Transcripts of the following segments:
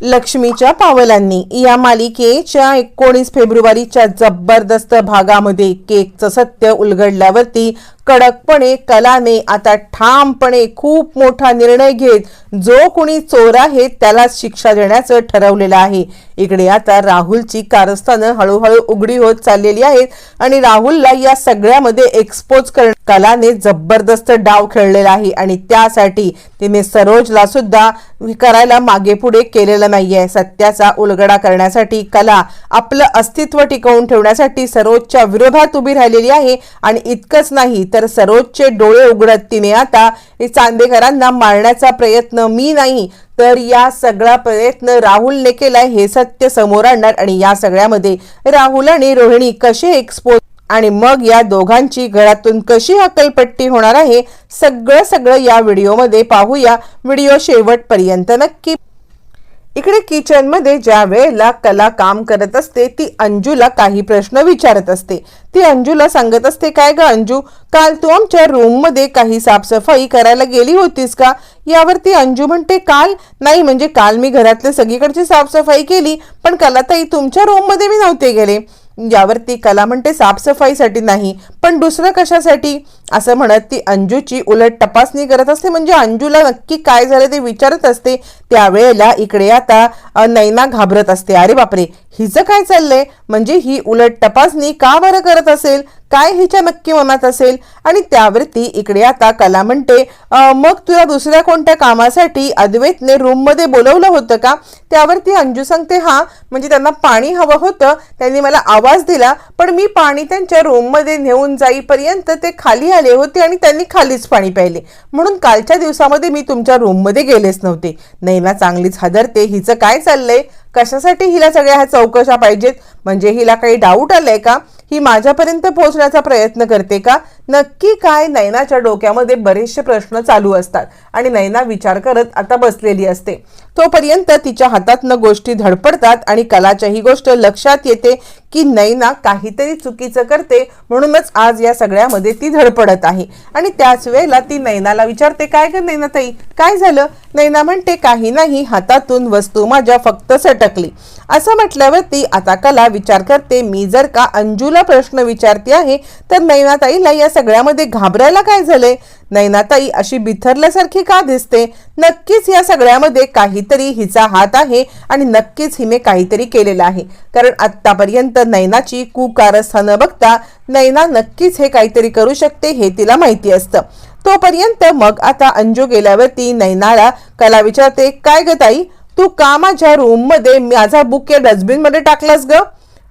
लक्ष्मीच्या पावलांनी या मालिकेच्या एकोणीस फेब्रुवारीच्या जबरदस्त भागामध्ये केकचं सत्य उलगडल्यावरती कडकपणे कलाने आता ठामपणे खूप मोठा निर्णय घेत जो कुणी चोर आहे त्याला शिक्षा देण्याचं ठरवलेलं आहे. इकडे आता राहुलची कारस्थानं हळूहळू उघडी होत चाललेली आहेत आणि राहुलला या सगळ्यामध्ये एक्सपोज कर कलाने जबरदस्त डाव खेळलेला आहे आणि त्यासाठी तिने सरोजला सुद्धा करायला मागे पुढे केलेलं नाहीये. सत्याचा उलगडा करण्यासाठी कला आपलं अस्तित्व टिकवून ठेवण्यासाठी सरोजच्या विरोधात उभी राहिलेली आहे आणि इतकंच नाही तर तर सरोजचे डोळे उघडत तिने. आता चांदेकरांना मारण्याचा प्रयत्न मी नाही तर या सगळा प्रयत्न राहुलने केलाय हे सत्य समोर आणणार. आणि या सगळ्यामध्ये राहुल आणि रोहिणी कसे एक्सपोज आणि मग या दोघांची घरातून कशी हकलपट्टी होणार आहे सगळं सगळं या व्हिडिओमध्ये पाहूया. व्हिडिओ शेवटपर्यंत नक्की इकडे किचनमध्ये ज्या वेळेला कला काम करत असते ती अंजूला काही प्रश्न विचारत असते. ती अंजूला सांगत असते काय ग अंजू काल तू आमच्या रूममध्ये काही साफसफाई करायला गेली होतीस का? यावरती अंजू म्हणते काल? नाही म्हणजे काल मी घरातल्या सगळीकडची साफसफाई केली पण कलाताई तुमच्या रूममध्ये मी नव्हते गेले. यावरती कला म्हणते साफसफाईसाठी नाही पण दुसरं कशासाठी? असं म्हणत ती अंजूची उलट तपासणी करत असते. म्हणजे अंजूला नक्की काय झालं ते विचारत असते. त्यावेळेला इकडे आता नैना घाबरत असते. अरे बापरे हिचं काय चाललंय? म्हणजे ही उलट तपासणी का बरं करत असेल? काय हिच्या नक्की मनात असेल? आणि त्यावरती इकडे आता कला म्हणते मग तुला दुसऱ्या कोणत्या कामासाठी अद्वैतने रूममध्ये बोलवलं होतं का? त्यावरती अंजू सांगते हा म्हणजे त्यांना पाणी हवं होतं. त्यांनी मला आवाज दिला पण मी पाणी त्यांच्या रूममध्ये नेऊन होऊन जाईपर्यंत ते खाली आले होते आणि त्यांनी खालीच पाणी प्यायले. म्हणून कालच्या दिवसामध्ये मी तुमच्या रूममध्ये गेलेच नव्हते. नैना चांगलीच हादरते. हिचं काय चाललंय? कशासाठी हिला सगळ्या ह्या चौकशा पाहिजेत? म्हणजे हिला काही डाऊट आलाय का? ही माझ्यापर्यंत पोहोचण्याचा प्रयत्न करते का? नक्की काय? नैनाच्या डोक्यामध्ये बरेचसे प्रश्न चालू असतात आणि नैना विचार करत आता बसलेली असते. तोपर्यंत तिच्या हातातनं गोष्टी धडपडतात आणि कलाच्या ही गोष्ट लक्षात येते की नैना काहीतरी चुकीचं करते म्हणूनच आज या सगळ्यामध्ये ती धडपडत आहे. आणि त्याच वेळेला ती नैनाला विचारते काय ग नैनाताई? काय झालं? नैना म्हणते काही नाही हातातून वस्तू माझ्या फक्त सटकली. असं म्हटल्यावर ती आता कला विचार करते मी जर का अंजूला प्रश्न विचारते आहे तर नैनाताईला या सगळ्यामध्ये घाबरायला काय झालंय? नैनाताई अशी बिथरल्यासारखी का दिसते? नक्कीच या सगळ्यामध्ये काहीतरी हिचा हात आहे आणि नक्कीच हिने काहीतरी केलेलं आहे. कारण आत्तापर्यंत नैनाची कुकारस्थानं बघता नैना नक्कीच हे काहीतरी करू शकते हे तिला माहिती असतं. तोपर्यंत मग आता अंजू गेल्यावरती नैनाला कला विचारते काय ग ताई? तू का माझ्या रूममध्ये माझा बुके डस्टबिनमध्ये टाकलास ग?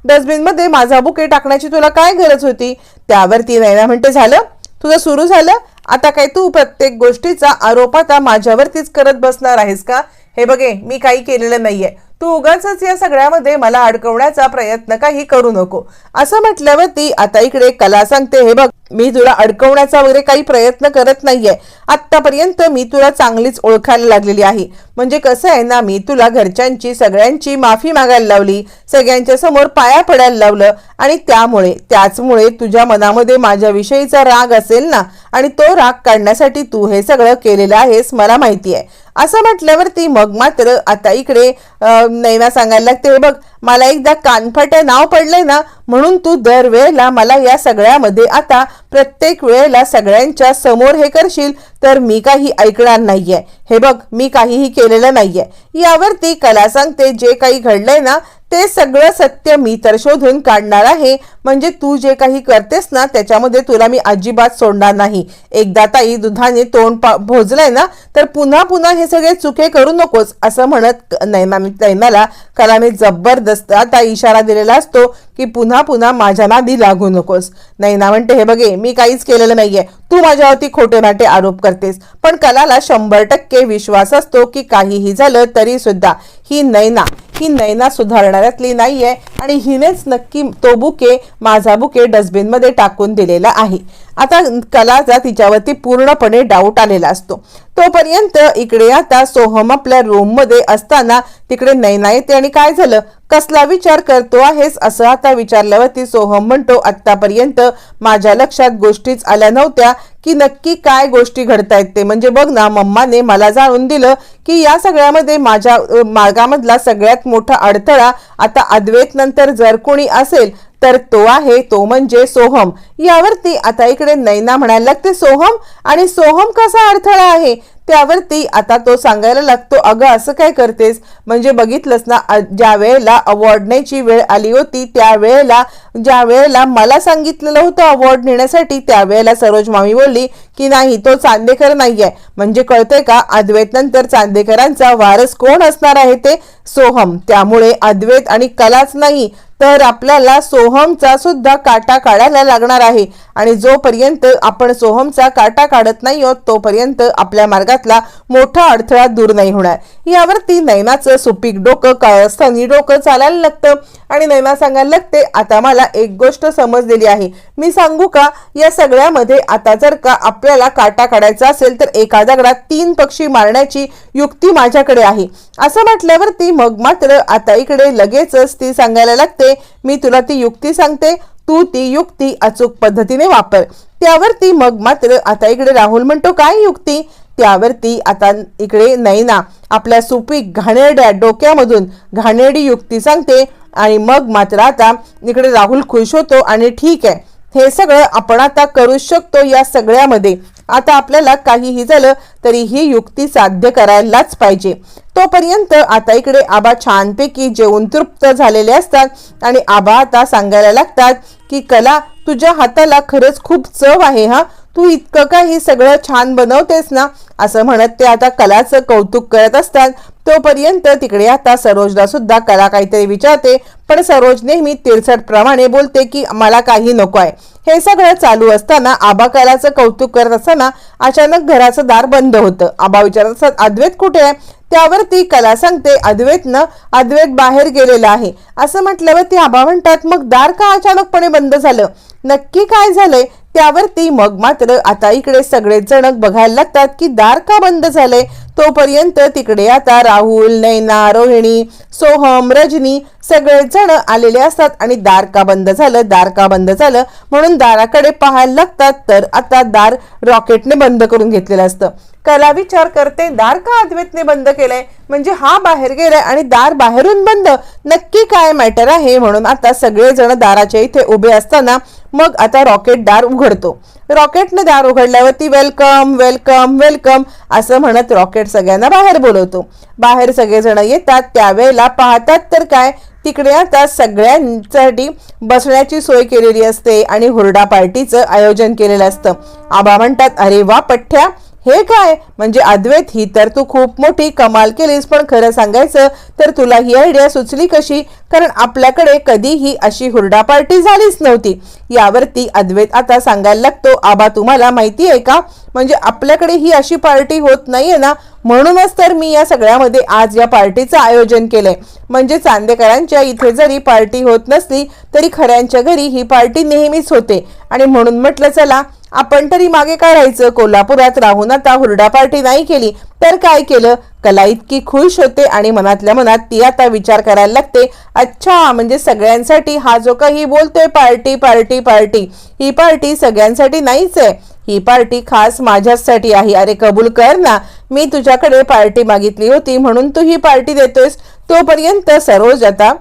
डस्टबिनमध्ये माझा बुके टाकण्याची तुला काय गरज होती? त्यावरती नैना म्हणते झालं. तुझं सुरू झालं? आता काय तू प्रत्येक गोष्टीचा आरोप आता माझ्यावरतीच करत बसणार आहेस का? हे बघे मी काही केलेलं नाहीये. तू उगाच या सगळ्यामध्ये मला अडकवण्याचा प्रयत्न काही करू नको. असं म्हटल्यावरती आता इकडे कला सांगते हे बघ मी तुला अडकवण्याचा वगैरे काही प्रयत्न करत नाहीये. आत्तापर्यंत मी तुला चांगलीच ओळखायला लागलेली आहे. म्हणजे कसं आहे ना मी तुला घरच्यांची सगळ्यांची माफी मागायला लावली सगळ्यांच्या समोर पाया पडायला लावलं आणि त्यामुळे त्याचमुळे तुझ्या मनामध्ये माझ्याविषयीचा राग असेल ना आणि तो राग काढण्यासाठी तू हे सगळं केलेलं आहेस मला माहिती आहे असं म्हटल्यावरती मग मात्र आता इकडे नैना सांगायला लागते बघ मला एकदा कानफाट्या नाव पडले ना म्हणून तू दरवेळेला मला या सगळ्यामध्ये आता प्रत्येक वेळेला सगळ्यांच्या समोर हे करशील तर मी काही ऐकणार नाहीये. हे बघ मी काहीही केलेलं नाहीये. यावरती कला सांगते जे काही घडलंय ना ते सगळं सत्य मी तर शोधून काढणार आहे. म्हणजे तू जे काही करतेस ना त्याच्यामध्ये तुला मी अजिबात सोडणार नाही. एकदा ताई दुधाने तोंड पा भोजलंय ना तर पुन्हा पुन्हा हे सगळे चुके करू नकोस असं म्हणत नैना नैनाला कलाने जबरदस्त आता इशारा दिलेला असतो की पुन्हा पुन्हा माझ्या नादी लागू नकोस. नैना म्हणते हे बघे मी काहीच केलेलं नाहीये. तू माझ्यावरती खोटे नाटे आरोप करतेस. पण कलाला शंभर टक्के विश्वास असतो की काहीही झालं तरी सुद्धा ही नैना ही नैना सुधारणाऱ्यातली नाहीये आणि हिनेच नक्की तो बुके माझा बुके डस्टबिनमध्ये टाकून दिलेला आहे. आता कलाचा तिच्यावरती पूर्णपणे डाऊट आलेला असतो. तोपर्यंत इकडे आता सोहम आपल्या रूममध्ये असताना तिकडे नैना येते आणि काय झालं? कसला विचार करतो आहेस? असं आता विचारल्यावरती सोहम म्हणतो आत्तापर्यंत माझ्या लक्षात गोष्टीच आल्या नव्हत्या की नक्की काय गोष्टी घडतायत ते. म्हणजे बघ ना मम्माने मला जाणून दिलं की या सगळ्यामध्ये माझ्या मार्गामधला सगळ्यात मोठा अडथळा आता अद्वैत नंतर जर कोणी असेल तर तो आहे तो म्हणजे सोहम. यावरती आता इकडे नैना म्हणायला लागते सोहम आणि सोहम कसा अडथळा आहे? त्यावरती आता तो सांगायला लागतो अगं असं काय करतेस? म्हणजे बघितलंस ना ज्या वेळेला अवॉर्ड न्यायची वेळ आली होती त्या वेळेला ज्या वेळेला मला सांगितलेलं होतं अवॉर्ड नेण्यासाठी त्यावेळेला सरोज मामी बोलली की नाही तो चांदेकर नाही आहे म्हणजे कळतंय का अद्वैतनंतर चांदेकरांचा वारस कोण असणार आहे ते? सोहम. त्यामुळे अद्वैत आणि कलाच नाही तर आपल्याला सोहमचा सुद्धा काटा काढायला लागणार आहे. आणि जोपर्यंत आपण सोहमचा काटा काढत नाही आहोत तोपर्यंत आपल्या मार्गातला मोठा अडथळा दूर नाही होणार. यावरती नैनाचं सुपीक डोकं काळस्थानी डोकं चालायला लागतं. आणि नैना सांगायला लागते आता मला एक गोष्ट समजलेली आहे. मी सांगू का? या सगळ्यामध्ये आता जर का आपल्याला काटा काढायचा असेल तर एका दगडात तीन पक्षी मारण्याची युक्ती माझ्याकडे आहे. असं म्हटल्यावरती मग मात्र आता इकडे लगेचच ती सांगायला लागते मी तुला ती युक्ती सांगते. तू ती युक्ती अचूक पद्धतीने वापर. त्यावरती मग मात्र आता इकडे राहुल म्हणतो काय युक्ती? त्यावरती आता इकडे नैना आपल्या सुपीक घाणेरड्या डोक्यामधून घाणेरडी युक्ती सांगते आणि मग मात्र आता इकडे राहुल खुश होतो आणि ठीक आहे. हे सगळं आपण आता करू शकतो या सगळ्यामध्ये. आता आपल्याला काहीही झालं तरी ही युक्ती साध्य करायलाच पाहिजे. तोपर्यंत आता इकडे आबा छानपैकी जेवून तृप्त झालेले असतात आणि आबा आता सांगायला लागतात की कला तुझ्या हाताला खरंच खूप चव आहे हा? तू इतकं काही सगळं छान बनवतेस ना? असं म्हणत ते आता कलाचं कौतुक करत असतात. तोपर्यंत तिकडे आता सरोजला सुद्धा कला काहीतरी विचारते पण सरोज नेहमी तिरसट प्रमाणे बोलते की मला काही नको आहे. हे सगळं चालू असताना आबा कलाचं कौतुक करत असताना अचानक घराचं दार बंद होतं. आबा विचारत असतात अद्वैत कुठे आहे? त्यावर ती कला सांगते अद्वैतनं अद्वैत बाहेर गेलेला आहे. असं म्हटल्यावर ती आबा म्हणतात मग दार का अचानकपणे बंद झालं? नक्की काय झालंय? त्यावरती मग मात्र आता इकडे सगळेच जण बघायला लागतात की दार का बंद झालंय? तोपर्यंत तिकडे आता राहुल नैना रोहिणी सोहम रजनी सगळेच जण आलेले असतात आणि दार का बंद झालं दार का बंद झालं. म्हणून दाराकडे पाहायला लागतात तर आता दार रॉकेटने बंद करून घेतलेलं असतं. कला विचार करते दार का अद्वैतने बंद केलंय? म्हणजे हा बाहेर गेलाय आणि दार बाहेरून बंद नक्की काय मॅटर आहे? म्हणून आता सगळेजण दाराच्या इथे उभे असताना मग आता रॉकेट दार उघडतो. रॉकेटने दार उघडल्यावरती वेलकम वेलकम वेलकम असं म्हणत रॉकेट सगळ्यांना बाहेर बोलवतो. बाहेर सगळेजण येतात त्यावेळेला पाहतात तर काय? तिकडे आता सगळ्यांसाठी बसण्याची सोय केलेली असते आणि हुरडा पार्टीचं आयोजन केलेलं असतं. आबा म्हणतात अरे वा पठ्ठ्या. हे काय? म्हणजे अद्वैत ही तर तू खूप मोठी कमाल केलीस पण खरं सांगायचं तर तुला ही आयडिया सुचली कशी? कारण आपल्याकडे कधीही अशी हुरडा पार्टी झालीच नव्हती. यावरती अद्वैत आता सांगायला लागतो आबा तुम्हाला माहिती आहे का? म्हणजे आपल्याकडे ही अशी पार्टी होत नाहीये ना म्हणूनच तर मी या सगळ्यामध्ये आज या पार्टीचं आयोजन केलंय. म्हणजे चांदेकरांच्या इथे जरी पार्टी होत नसली तरी खऱ्यांच्या घरी ही पार्टी नेहमीच होते. आणि म्हणून म्हटलं चला आपण तरी मागे काय राहायचं? कोल्हापुरात राहून आता हुरडा पार्टी नाही केली तर काय केलं? कला इतकी खुश होते आणि मनातल्या मनात ती आता विचार करायला लागते. अच्छा म्हणजे सगळ्यांसाठी हा जो काही बोलतोय पार्टी पार्टी पार्टी ही पार्टी सगळ्यांसाठी नाहीच आहे. ही पार्टी खास माझ्यासाठी आहे. अरे कबूल कर ना मी तुझ्याकडे पार्टी मागितली होती म्हणून तू ही पार्टी देतोयस. तोपर्यंत सरोज आता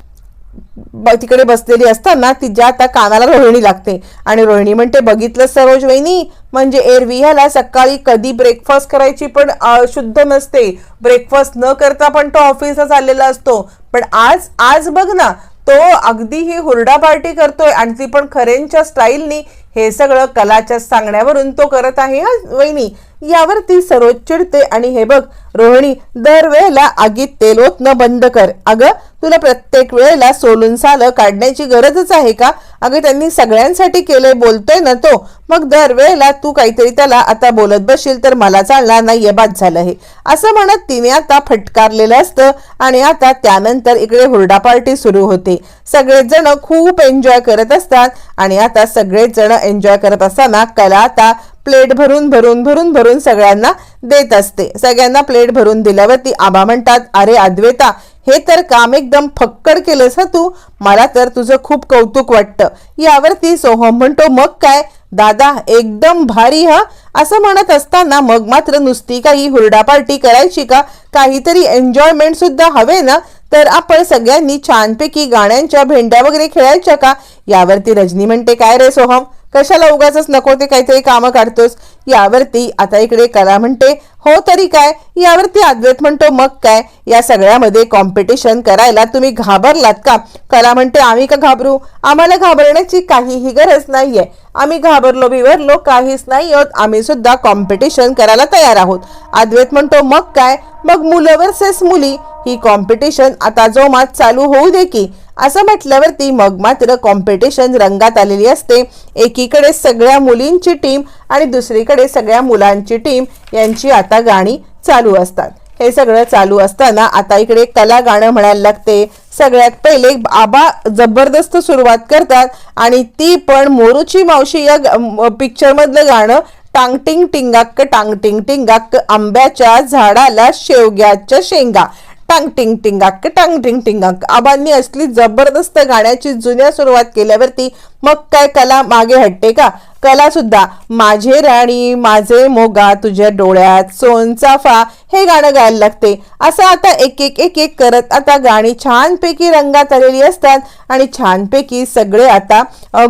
तिकडे बसलेली असताना तिच्या आता कानाला रोहिणी लागते. आणि रोहिणी म्हणते बघितलं सरोज वहिनी म्हणजे एरवी ह्याला सकाळी कधी ब्रेकफास्ट करायची पण शुद्ध नसते. ब्रेकफास्ट न करता पण तो ऑफिसला चाललेला असतो. पण आज आज बघ ना तो अगदी ही हुरडा पार्टी करतोय आणि ती पण खरेंच्या स्टाईलनी हे सगळं कलाच्या सांगण्यावरून तो करत आहे. हा वहिनी यावर ती सरोज चिडते आणि हे बघ रोहिणी दरवेळेला आगीत तेल ओतणं बंद कर. अगं तुला प्रत्येक वेळेला सोलून सालं काढण्याची गरजच आहे का? अगं त्यांनी सगळ्यांसाठी केलंय बोलतोय ना तो. मग दरवेळेला तू काहीतरी त्याला आता बोलत बसशील तर मला चालणार नाहीये बाद झालं हे. असं म्हणत तिने आता फटकारलेलं असतं आणि आता त्यानंतर इकडे हुरडा पार्टी सुरू होते. सगळेच जण खूप एन्जॉय करत असतात आणि आता सगळेच जण एन्जॉय करत असताना कला आता प्लेट भरून भरून भरून भरून सगळ्यांना देत असते. सगळ्यांना प्लेट भरून दिल्यावरती आबा म्हणतात अरे अद्वैता हे तर काम एकदम फक्कड केलंस तू. मला तर तुझं खूप कौतुक वाटतं. यावरती सोहम म्हणतो मग काय? दादा एकदम भारी हा. असं म्हणत असताना मग मात्र नुसती काही हुरडा पार्टी करायची का? काहीतरी एन्जॉयमेंट सुद्धा हवे ना? तर आपण सगळ्यांनी छानपैकी गाण्यांच्या भेंड्या वगैरे खेळायच्या का? यावरती रजनी म्हणते काय रे सोहम? कशाला उगाच नको ते काहीतरी कामं काढतोस? यावरती आता इकडे कला म्हणते. हो तरी काय? यावरती अद्वैत म्हणतो मग काय? या सगळ्यामध्ये कॉम्पिटिशन करायला तुम्ही घाबरलात का? कला म्हणते आम्ही का घाबरू? आम्हाला घाबरण्याची काहीही गरज नाहीये. आम्ही घाबरलो बिवरलो काहीच नाही आहोत आम्ही सुद्धा कॉम्पिटिशन करायला तयार आहोत. अद्वैत म्हणतो मग काय? मग मुलं वर्सेस मुली. ही कॉम्पिटिशन आता जोमात चालू होऊ दे की. असं म्हटल्यावरती मग मात्र कॉम्पिटिशन रंगात आलेली असते. एकीकडे सगळ्या मुलींची टीम आणि दुसरीकडे सगळ्या मुलांची टीम यांची आता गाणी चालू असतात. हे सगळं चालू असताना आता इकडे कला गाणं म्हणायला लागते. सगळ्यात पहिले आबा जबरदस्त सुरुवात करतात आणि ती पण मोरूची मावशी या पिक्चरमधलं गाणं टांगटिंग टिंगाक्क टांगटिंग टिंगाक्क आंब्याच्या झाडाला शेवग्याच्या शेंगा. टांग टिंग टिंगाक टांग टिंग टिंगाक. आबांनी असली जबरदस्त गाण्याची जुन्या सुरुवात केल्यावरती मग काय कला मागे हटते का? कला सुद्धा माझे राणी माझे मोगा तुझ्या डोळ्यात सोनचाफा हे गाणं गायला लागते. असं आता एक एक एक एक करत आता गाणी छानपैकी रंगात आलेली असतात आणि छानपैकी सगळे आता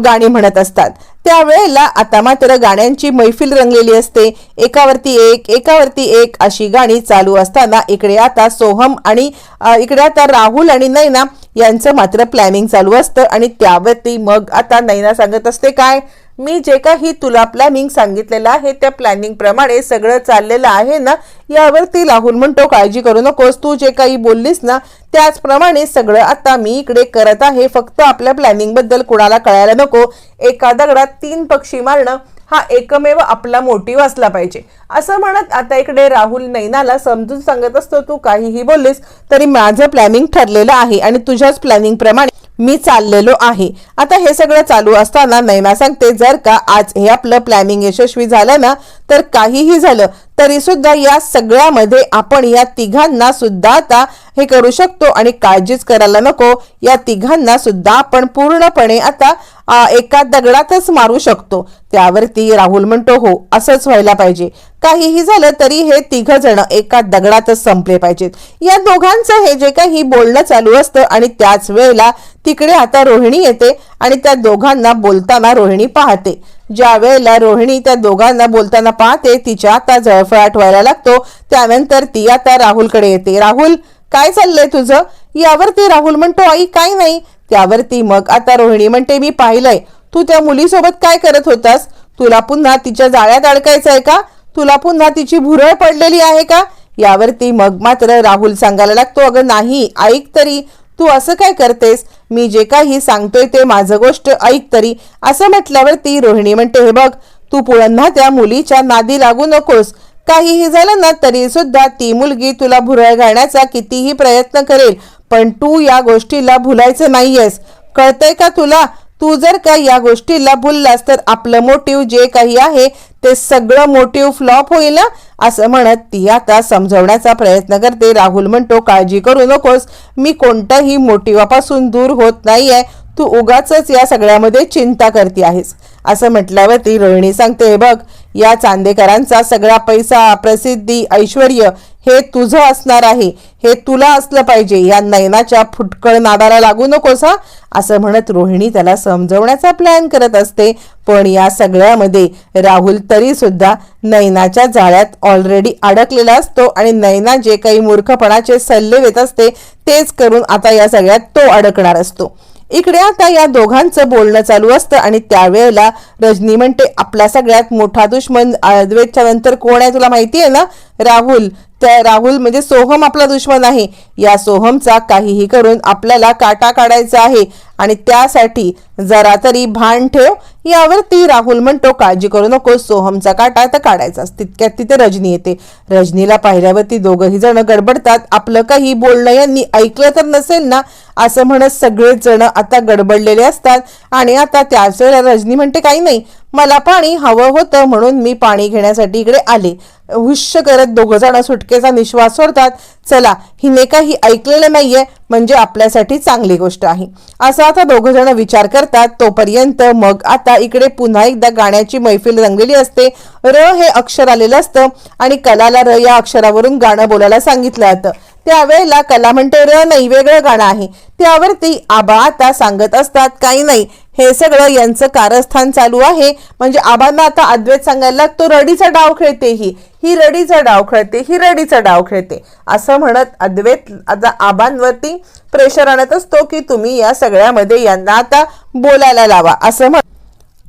गाणी म्हणत असतात. त्यावेळेला आता मात्र गाण्यांची मैफिल रंगलेली असते. एकावरती एक एकावरती एक अशी गाणी चालू असताना इकडे आता सोहम आणि इकडे आता राहुल आणि नैना यांचं मात्र प्लॅनिंग चालू असतं आणि त्यावरती मग आता नैना सांगत असते काय? मी जे काही तुला प्लॅनिंग सांगितलेलं आहे त्या प्लॅनिंग प्रमाणे सगळं चाललेलं आहे ना यावरती राहुल म्हणतो काळजी करू नकोस तू जे काही बोललीस ना त्याचप्रमाणे सगळं आता मी इकडे करत आहे. फक्त आपल्या प्लॅनिंगबद्दल कुणाला कळायला नको. एका दगडात तीन पक्षी मारणं हा एकमेव आपला मोटिव्ह असला पाहिजे. असं म्हणत आता इकडे राहुल नैनाला समजून सांगत असतो तू काहीही बोललीस तरी माझं प्लॅनिंग ठरलेलं आहे आणि तुझ्याच प्लॅनिंग प्रमाणे मी चाललेलो आहे. आता हे सगळं चालू असताना नैना सांगते जर का आज हे आपलं प्लॅनिंग यशस्वी झालं ना तर काहीही झालं तरी सुद्धा या सगळ्यामध्ये आपण या तिघांना सुद्धा आता हे करू शकतो आणि काळजीच करायला नको. या तिघांना सुद्धा आपण पूर्णपणे आता एका दगडातच मारू शकतो. त्यावरती राहुल म्हणतो हो असंच व्हायला पाहिजे. काहीही झालं तरी हे तिघ जण एका दगडातच संपले पाहिजेत. या दोघांचं हे जे काही बोलणं चालू असतं आणि त्याच वेळेला तिकडे आता रोहिणी येते आणि त्या दोघांना बोलताना रोहिणी पाहते. ज्या वेळेला रोहिणी त्या दोघांना बोलताना पाहते तिच्या आता जळफळाट व्हायला लागतो. त्यानंतर ती आता राहुलकडे येते. राहुल काय चाललंय तुझं? यावरती राहुल म्हणतो आई काय नाही. त्यावरती मग आता रोहिणी म्हणते मी पाहिलंय. तू त्या मुलीसोबत काय करत होतास? तुला पुन्हा तिच्या जाळ्यात अडकायचं आहे का? तुला पुन्हा तिची भुरळ पडलेली आहे का? यावरती मग मात्र राहुल सांगायला लागतो अगं नाही ऐक तरी. तू असं काय करतेस? मी जे काही सांगतोय ते माझं गोष्ट ऐक तरी. असं म्हटल्यावरती रोहिणी म्हणते हे बघ तू पुन्हा त्या मुलीच्या नादी लागू नकोस. काहीही झालं ना तरी सुद्धा ती मुलगी तुला भुरळ घालण्याचा कितीही प्रयत्न करेल. पण तू या गोष्टीला भुलायचं नाहीयेस. कळतंय का तुला? तू जर का या गोष्टीला भुललास तर आपलं मोटिव्ह जे काही आहे ते सगळं मोटिव्ह फ्लॉप होईल ना? असं म्हणत ती आता समजवण्याचा प्रयत्न करते. राहुल म्हणतो काळजी करू नकोस. मी कोणत्याही मोटिवापासून दूर होत नाही आहे तू उगाच या सगळ्यामध्ये चिंता करते आहेस. असं म्हटल्यावरती रोहिणी सांगते बघ या चांदेकरांचा सगळा पैसा प्रसिद्धी ऐश्वर हे तुझं असणार आहे. हे तुला असलं पाहिजे. या नयनाच्या फुटकळ नादाला लागू नकोस हा. असं म्हणत रोहिणी त्याला समजवण्याचा प्लॅन करत असते. पण या सगळ्यामध्ये राहुल तरी सुद्धा नयनाच्या जाळ्यात ऑलरेडी अडकलेला असतो आणि नयना जे काही मूर्खपणाचे सल्ले देत असते तेच करून आता या सगळ्यात तो अडकणार असतो. इकडे आता या दोघांचं बोलणं चालू असतं आणि त्यावेळेला रजनी म्हणते आपला सगळ्यात मोठा दुश्मन अद्वैतच्या नंतर कोण आहे तुला माहिती आहे ना? राहुल. त्या राहुल म्हणजे सोहम आपला दुश्मन आहे. या सोहमचा काहीही करून आपल्याला काटा काढायचा आहे आणि त्यासाठी जरा तरी भान ठेव. यावरती राहुल म्हणतो काळजी करू नको सोहमचा काटा तर काढायचाच तितक्यात तिथे रजनी येते. रजनीला पाहिल्यावरती दोघंही जण गडबडतात. आपलं काही बोलणं यांनी ऐकलं तर नसेल ना असं म्हणत सगळेच जण आता गडबडलेले असतात. आणि आता त्याच वेळेला रजनी म्हणते काही नाही मला पाणी हवं होतं म्हणून मी पाणी घेण्यासाठी इकडे आले. हुश्य करत दोघं जण सुटकेचा निश्वास सोडतात. चला हिने काही ऐकलेलं नाहीये म्हणजे आपल्यासाठी चांगली गोष्ट आहे. असा आता दोघं जण विचार करतात. तोपर्यंत मग आता इकडे पुन्हा एकदा गाण्याची मैफिल रंगलेली असते. र हे अक्षर आलेलं असतं आणि कलाला र या अक्षरावरून गाणं बोलायला सांगितलं जातं. त्यावेळेला कला म्हणते र नाही वेगळं गाणं आहे. त्यावरती आबा आता सांगत असतात काही नाही हे सगळं यांचं कारस्थान चालू आहे. म्हणजे आबांना आता अद्वैत सांगायला लागतो रडीचा डाव खेळते ही. ही रडीचा डाव खेळते ही रडीचा डाव खेळते. असं म्हणत अद्वैत आता आबांवरती प्रेशर आणत असतो की तुम्ही या सगळ्यामध्ये यांना आता बोलायला लावा. असं म्हण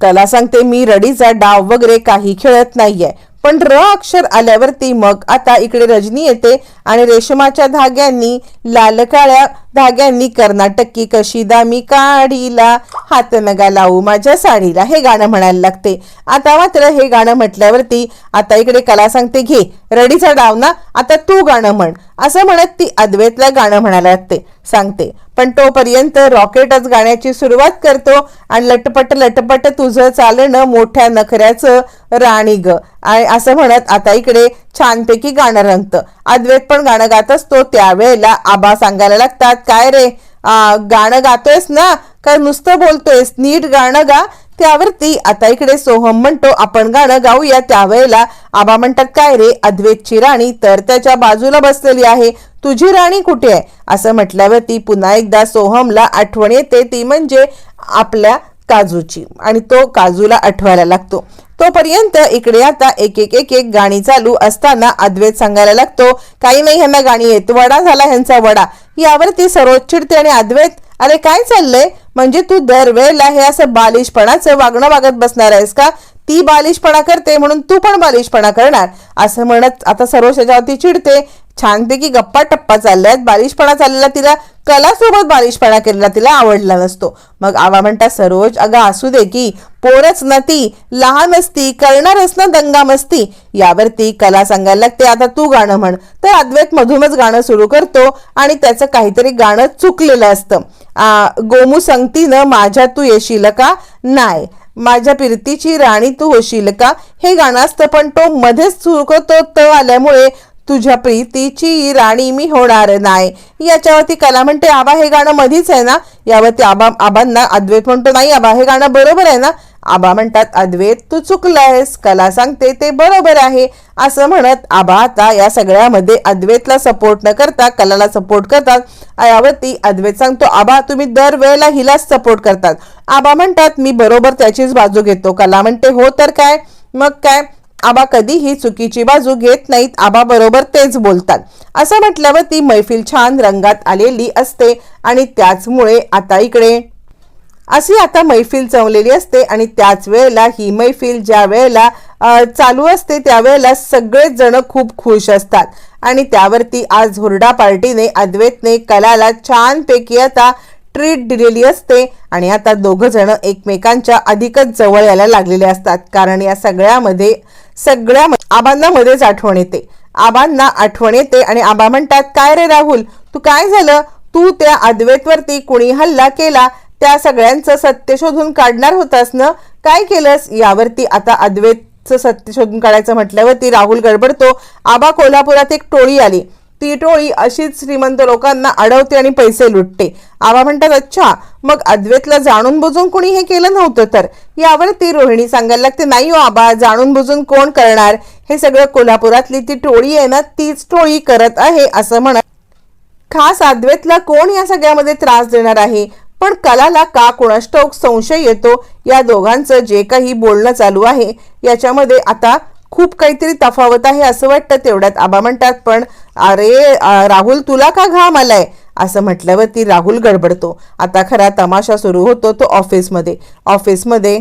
त्याला सांगते मी रडीचा डाव वगैरे काही खेळत नाहीये. पण र अक्षर आल्यावरती मग आता इकडे रजनी येते आणि रेशमाच्या धाग्यांनी लाल काळ्या धाग्यांनी कर्नाटकी कशी दामी काढीला. हात नगा लावू माझ्या साडीला. हे गाणं म्हणायला लागते. आता मात्र हे गाणं म्हटल्यावरती आता इकडे कला सांगते घे रडीचा डाव ना आता तू गाणं म्हण. असं म्हणत ती अद्वैतला गाणं म्हणायला लागते. सांगते पण तोपर्यंत रॉकेटच गाण्याची सुरुवात करतो आणि लटपट लटपट तुझं चालणं मोठ्या नखऱ्याचं राणी ग. आणि असं म्हणत आता इकडे छानपैकी गाणं रंगतं. अद्वैत पण गाणं गात असतो त्यावेळेला आबा सांगायला लागतात काय रे गाणं गातोयस ना? का नुसतं बोलतोयस नीट गाणं गा. त्यावरती आता इकडे सोहम म्हणतो आपण गाणं गाऊया. त्यावेळेला आबा म्हणतात काय रे अद्वैतची राणी तर त्याच्या बाजूला बसलेली आहे. तुझी राणी कुठे आहे? असं म्हटल्यावरती पुन्हा एकदा सोहमला आठवण येते. ती म्हणजे आपल्या काजूची आणि तो काजूला आठवायला लागतो. तोपर्यंत इकडे आता एक एक एक एक गाणी चालू असताना अद्वैत सांगायला लागतो काही नाही ह्यांना गाणी येत. वडा झाला ह्यांचा वडा. यावरती सरोज चिडते आणि अद्वैत अरे काय चाललंय? म्हणजे तू दरवेळेला हे असं बालिशपणाचं वागणं वागत बसणार आहेस का? ती बालिशपणा करते म्हणून तू पण बालिशपणा करणार. असं म्हणत आता सरोज याच्यावरती चिडते. छानपैकी गप्पा टप्पा चालल्यात. बालिशपणा चाललेला तिला कलासोबत बालिशपणा केलेला तिला आवडला नसतो. मग आवा म्हणता सरोज अगं असू दे की पोरच ना ती लहान असती करणारच ना दंगा मस्ती. यावरती कला सांगायला लागते आता तू गाणं म्हण. तर अद्वैत मधूनच गाणं सुरू करतो आणि त्याचं काहीतरी गाणं चुकलेलं असतं. गोमू संगतीनं माझ्या तू येशील का? नाही माझ्या पिरतीची राणी तू होशील का? हे गाणं असतं पण तो मध्येच सुरू करतो त आल्यामुळे तुझ्या प्रीतीची राणी मी होणार नाही. याच्यावरती कला म्हणते आबा हे गाणं मधीच आहे ना? यावरती आबा आबांना अद्वैत म्हणतो नाही आबा हे गाणं बरोबर आहे ना? आबा म्हणतात अद्वैत तू चुकलायस कला सांगते ते बरोबर आहे. असं म्हणत आबा आता या सगळ्यामध्ये अद्वैतला सपोर्ट न करता कलाला सपोर्ट करतात. यावरती अद्वैत सांगतो आबा तुम्ही दरवेळेला हिलाच सपोर्ट करतात. आबा म्हणतात मी बरोबर त्याचीच बाजू घेतो. कला म्हणते हो तर काय? मग काय? आबा कधीही चुकीची बाजू घेत नाहीत आबा बरोबर तेच बोलतात. असं म्हटल्यावर ती मैफिल छान रंगात आलेली असते आणि त्याचमुळे आता इकडे. अशी आता मैफिल चवलेली असते आणि त्याच वेळेला ही मैफिल ज्या वेळेला चालू असते त्यावेळेला सगळेच जण खूप खुश असतात. आणि त्यावरती आज हुरडा पार्टीने अद्वैतने कलाला छानपैकी आता ट्रीट दिलेली असते आणि आता दोघं जण एकमेकांच्या अधिकच जवळ यायला लागलेले असतात. कारण या सगळ्यामध्ये सगळ्या आबांना मध्येच आठवण येते. आबांना आठवण येते आणि आबा म्हणतात काय रे राहुल तू काय झालं? तू त्या अद्वैतवरती कुणी हल्ला केला? त्या सगळ्यांचं सत्य शोधून काढणार होतास ना? काय केलंस यावरती आता अद्वैतचं सत्य शोधून काढायचं म्हटल्यावरती राहुल गडबडतो. आबा कोल्हापुरात एक टोळी आली. ती टोळी अशीच श्रीमंत लोकांना अडवते आणि पैसे लुटते. आबा म्हणतात अच्छा मग अद्वैतला जाणून बुजून कोणी हे केलं नव्हतं तर? यावर ती रोहिणी सांगायला लागते नाही हो आबा जाणून बुजून कोण करणार? हे सगळं कोल्हापुरातली ती टोळी आहे ना तीच टोळी करत आहे असं म्हणत खास अद्वैतला कोण या सगळ्यामध्ये त्रास देणार आहे? पण कलाला का कोणास संशय येतो? या दोघांचं जे काही बोलणं चालू आहे याच्यामध्ये आता खूप काहीतरी तफावत आहे असं वाटतं तेवढ्यात आबा म्हणतात पण अरे राहुल तुला का घाम आलाय? असं म्हटल्यावरती राहुल गडबडतो. आता खरा तमाशा सुरू होतो तो ऑफिसमध्ये. ऑफिसमध्ये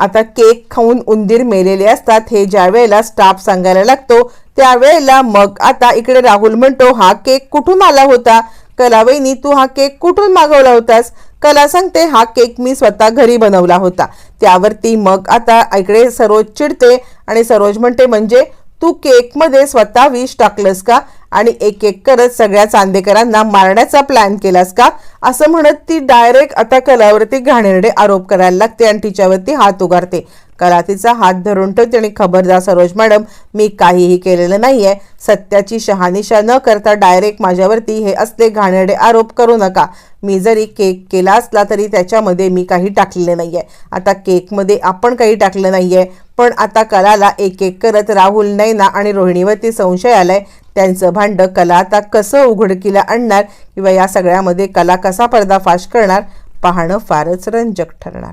आता केक खाऊन उंदीर मेलेले असतात हे ज्या वेळेला स्टाफ सांगायला लागतो त्यावेळेला मग आता इकडे राहुल म्हणतो हा केक कुठून आला होता? कलावईनी तू हा केक कुठून मागवला होतास? कला सांगते हा केक मी स्वतः घरी बनवला होता. त्यावरती मग आता इकडे सरोज चिडते आणि सरोज म्हणते म्हणजे तू केकमध्ये स्वतः विष टाकलंस का? आणि एक एक करत सगळ्या चांदेकरांना मारण्याचा प्लॅन केलास का? असं म्हणत ती डायरेक्ट आता कलावरती घाणेरडे आरोप करायला लागते आणि तिच्यावरती हात उगारते. कला तिचा हात धरून ठेवते आणि खबरदार सरोज मॅडम मी काहीही केलेलं नाहीये. सत्याची शहानिशा न करता डायरेक्ट माझ्यावरती हे असले घाणेरडे आरोप करू नका. मी जरी केक केला असला तरी त्याच्यामध्ये मी काही टाकलेले नाहीये. आता केकमध्ये आपण काही टाकलं नाहीये. पण आता कलाला एक एक करत राहुल नैना आणि रोहिणीवरती संशय आलाय. त्यांचं भांड कला आता कसं उघडकीला आणणार किंवा या सगळ्यामध्ये कला कसा पर्दाफाश करणार पाहणं फारच रंजक ठरणार.